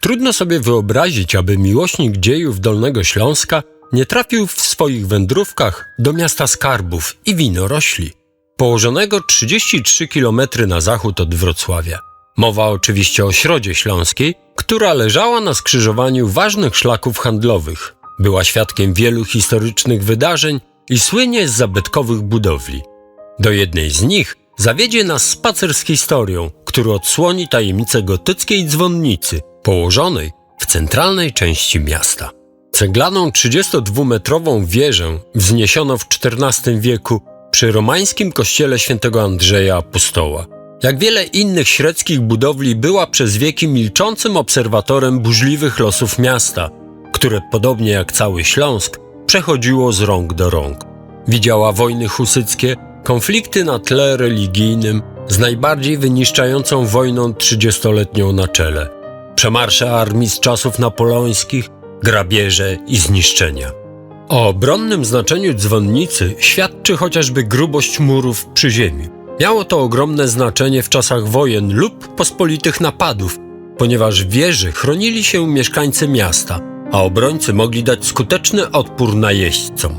Trudno sobie wyobrazić, aby miłośnik dziejów Dolnego Śląska nie trafił w swoich wędrówkach do miasta skarbów i winorośli, położonego 33 km na zachód od Wrocławia. Mowa oczywiście o Środzie Śląskiej, która leżała na skrzyżowaniu ważnych szlaków handlowych. Była świadkiem wielu historycznych wydarzeń i słynie z zabytkowych budowli. Do jednej z nich zawiedzie nas spacer z historią, który odsłoni tajemnicę gotyckiej dzwonnicy, położonej w centralnej części miasta. Ceglaną 32-metrową wieżę wzniesiono w XIV wieku przy romańskim kościele świętego Andrzeja Apostoła. Jak wiele innych średzkich budowli była przez wieki milczącym obserwatorem burzliwych losów miasta, które podobnie jak cały Śląsk przechodziło z rąk do rąk. Widziała wojny husyckie, konflikty na tle religijnym z najbardziej wyniszczającą wojną trzydziestoletnią na czele, przemarsze armii z czasów napoleońskich, grabieże i zniszczenia. O obronnym znaczeniu dzwonnicy świadczy chociażby grubość murów przy ziemi. Miało to ogromne znaczenie w czasach wojen lub pospolitych napadów, ponieważ wieży chronili się mieszkańcy miasta, a obrońcy mogli dać skuteczny odpór najeźdźcom.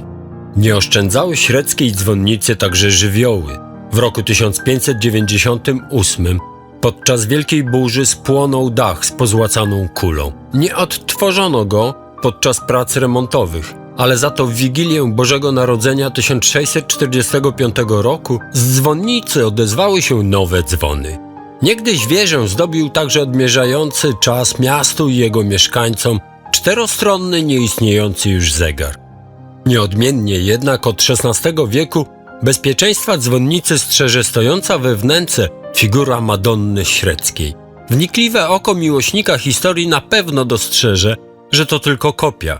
Nie oszczędzały średzkiej dzwonnicy także żywioły. W roku 1598 podczas wielkiej burzy spłonął dach z pozłacaną kulą. Nie odtworzono go podczas prac remontowych, ale za to w Wigilię Bożego Narodzenia 1645 roku z dzwonnicy odezwały się nowe dzwony. Niegdyś wieżę zdobił także odmierzający czas miastu i jego mieszkańcom czterostronny, nieistniejący już zegar. Nieodmiennie jednak od XVI wieku bezpieczeństwa dzwonnicy strzeże stojąca we wnęce figura Madonny Średzkiej. Wnikliwe oko miłośnika historii na pewno dostrzeże, że to tylko kopia,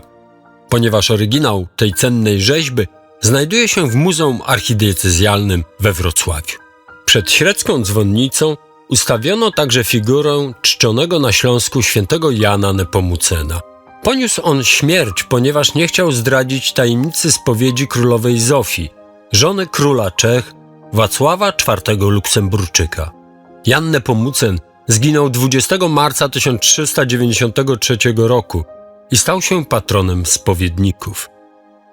ponieważ oryginał tej cennej rzeźby znajduje się w Muzeum Archidiecezjalnym we Wrocławiu. Przed średzką dzwonnicą ustawiono także figurę czczonego na Śląsku świętego Jana Nepomucena. Poniósł on śmierć, ponieważ nie chciał zdradzić tajemnicy spowiedzi królowej Zofii, żony króla Czech Wacława IV Luksemburczyka. Jan Nepomucen zginął 20 marca 1393 roku i stał się patronem spowiedników.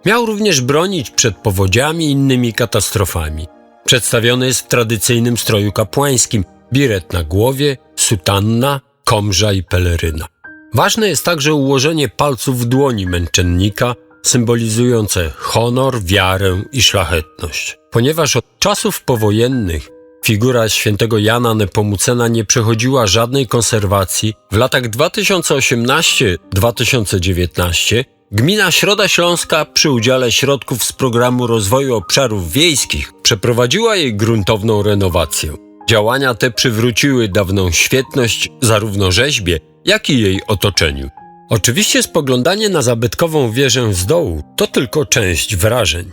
Miał również bronić przed powodziami i innymi katastrofami. Przedstawiony jest w tradycyjnym stroju kapłańskim, biret na głowie, sutanna, komża i peleryna. Ważne jest także ułożenie palców w dłoni męczennika, symbolizujące honor, wiarę i szlachetność. Ponieważ od czasów powojennych figura świętego Jana Nepomucena nie przechodziła żadnej konserwacji, w latach 2018-2019 gmina Środa Śląska przy udziale środków z programu rozwoju obszarów wiejskich przeprowadziła jej gruntowną renowację. Działania te przywróciły dawną świetność zarówno rzeźbie, jak i jej otoczeniu. Oczywiście spoglądanie na zabytkową wieżę z dołu to tylko część wrażeń.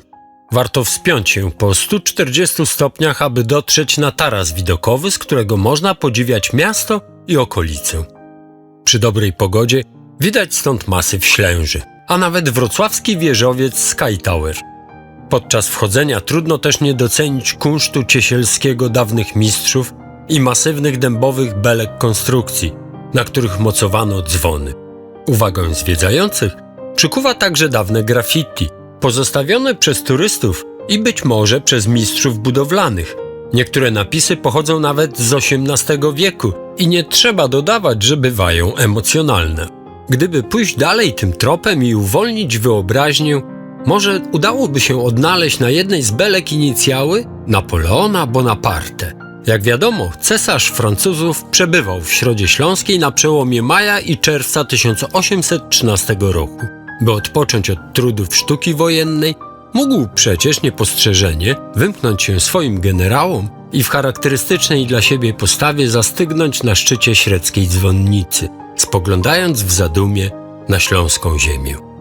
Warto wspiąć się po 140 stopniach, aby dotrzeć na taras widokowy, z którego można podziwiać miasto i okolice. Przy dobrej pogodzie widać stąd masyw Ślęży, a nawet wrocławski wieżowiec Sky Tower. Podczas wchodzenia trudno też nie docenić kunsztu ciesielskiego dawnych mistrzów i masywnych dębowych belek konstrukcji, na których mocowano dzwony. Uwagę zwiedzających przykuwa także dawne graffiti, pozostawione przez turystów i być może przez mistrzów budowlanych. Niektóre napisy pochodzą nawet z XVIII wieku i nie trzeba dodawać, że bywają emocjonalne. Gdyby pójść dalej tym tropem i uwolnić wyobraźnię, może udałoby się odnaleźć na jednej z belek inicjały Napoleona Bonaparte. Jak wiadomo, cesarz Francuzów przebywał w Środzie Śląskiej na przełomie maja i czerwca 1813 roku. By odpocząć od trudów sztuki wojennej, mógł przecież niepostrzeżenie wymknąć się swoim generałom i w charakterystycznej dla siebie postawie zastygnąć na szczycie średzkiej dzwonnicy, spoglądając w zadumie na śląską ziemię.